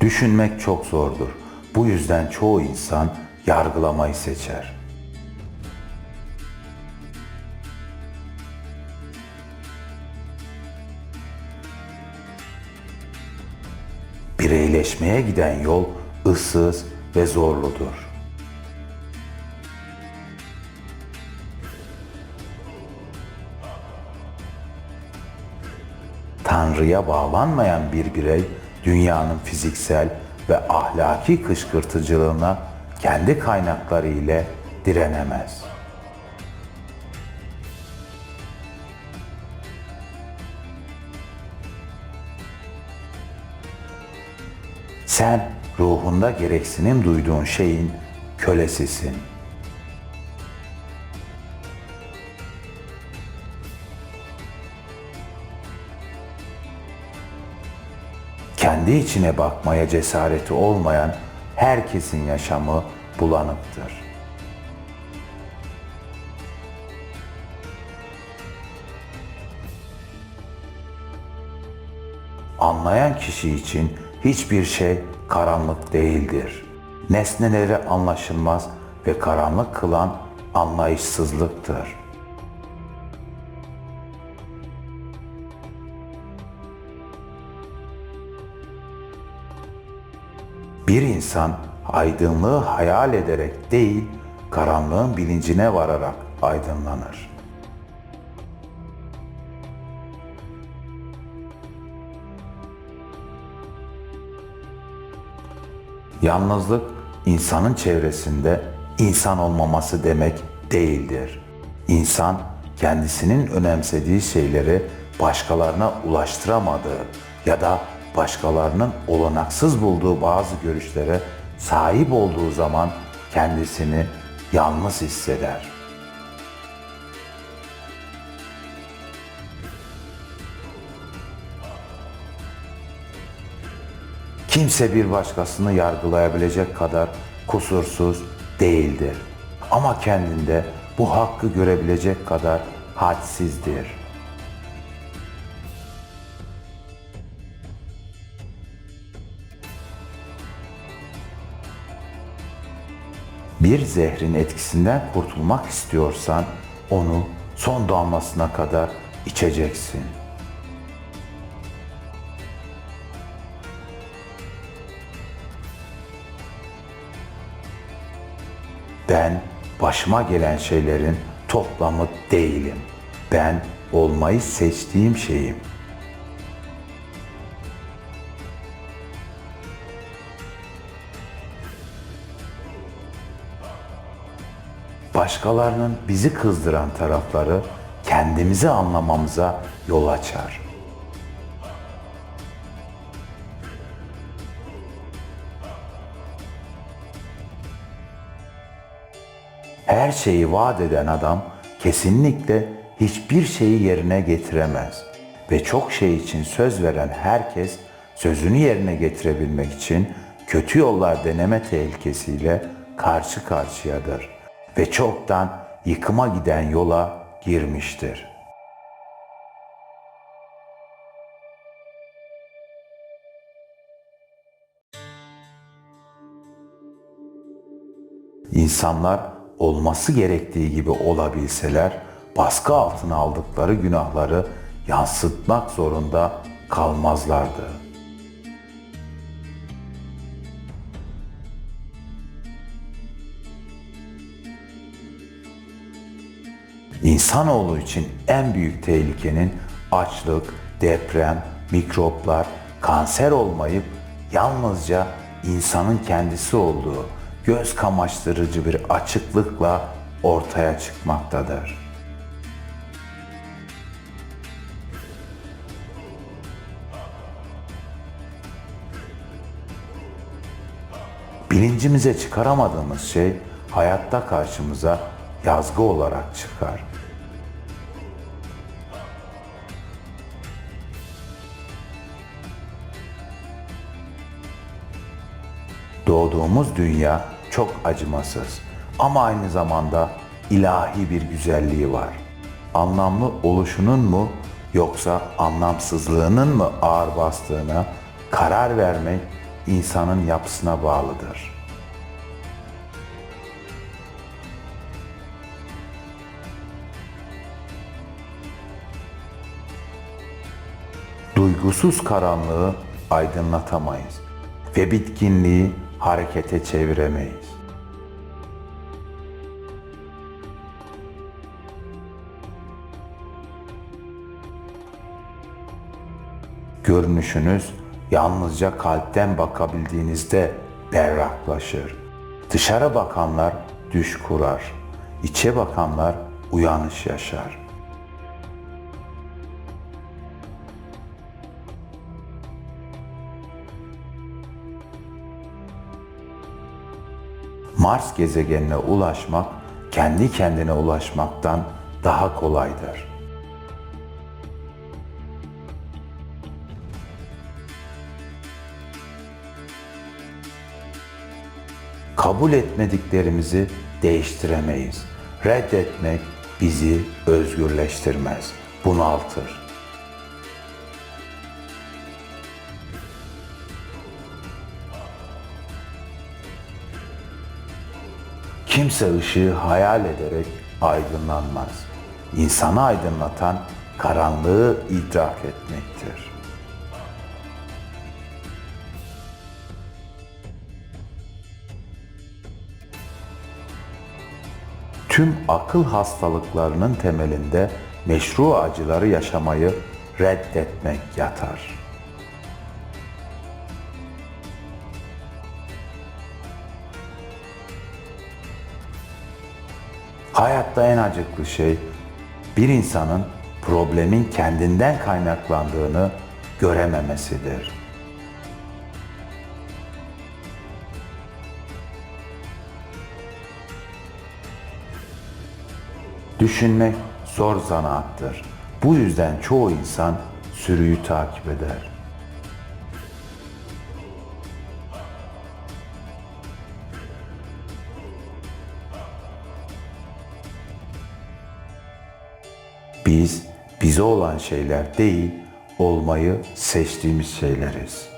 Düşünmek çok zordur. Bu yüzden çoğu insan yargılamayı seçer. Bireyleşmeye giden yol ıssız ve zorludur. Tanrı'ya bağlanmayan bir birey dünyanın fiziksel ve ahlaki kışkırtıcılığına kendi kaynakları ile direnemez. Sen ruhunda gereksinim duyduğun şeyin kölesisin. Kendi içine bakmaya cesareti olmayan herkesin yaşamı bulanıktır. Anlayan kişi için hiçbir şey karanlık değildir. Nesneleri anlaşılmaz ve karanlık kılan anlayışsızlıktır. Bir insan aydınlığı hayal ederek değil, karanlığın bilincine vararak aydınlanır. Yalnızlık insanın çevresinde insan olmaması demek değildir. İnsan kendisinin önemsediği şeyleri başkalarına ulaştıramadığı ya da başkalarının olanaksız bulduğu bazı görüşlere sahip olduğu zaman kendisini yalnız hisseder. Kimse bir başkasını yargılayabilecek kadar kusursuz değildir. Ama kendinde bu hakkı görebilecek kadar hadsizdir. Bir zehrin etkisinden kurtulmak istiyorsan onu son damlasına kadar içeceksin. Ben başıma gelen şeylerin toplamı değilim. Ben olmayı seçtiğim şeyim. Başkalarının bizi kızdıran tarafları kendimizi anlamamıza yol açar. Her şeyi vaat eden adam kesinlikle hiçbir şeyi yerine getiremez ve çok şey için söz veren herkes sözünü yerine getirebilmek için kötü yollar deneme tehlikesiyle karşı karşıyadır ve çoktan yıkıma giden yola girmiştir. İnsanlar olması gerektiği gibi olabilseler baskı altına aldıkları günahları yansıtmak zorunda kalmazlardı. İnsanoğlu için en büyük tehlikenin açlık, deprem, mikroplar, kanser olmayıp yalnızca insanın kendisi olduğu göz kamaştırıcı bir açıklıkla ortaya çıkmaktadır. Bilincimize çıkaramadığımız şey hayatta karşımıza yazgı olarak çıkar. Doğduğumuz dünya çok acımasız ama aynı zamanda ilahi bir güzelliği var. Anlamlı oluşunun mu yoksa anlamsızlığının mı ağır bastığına karar vermek insanın yapısına bağlıdır. Duygusuz karanlığı aydınlatamayız ve bitkinliği harekete çeviremeyiz. Görünüşünüz yalnızca kalpten bakabildiğinizde berraklaşır. Dışarı bakanlar düş kurar. İçe bakanlar uyanış yaşar. Mars gezegenine ulaşmak kendi kendine ulaşmaktan daha kolaydır. kabul etmediklerimizi değiştiremeyiz. Reddetmek bizi özgürleştirmez, bunaltır. Kimse ışığı hayal ederek aydınlanmaz. İnsanı aydınlatan karanlığı idrak etmektir. Tüm akıl hastalıklarının temelinde meşru acıları yaşamayı reddetmek yatar. Hayatta en acıklı şey bir insanın problemin kendinden kaynaklandığını görememesidir. Düşünmek zor zanaattır. Bu yüzden çoğu insan sürüyü takip eder. Biz bize olan şeyler değil, olmayı seçtiğimiz şeyleriz.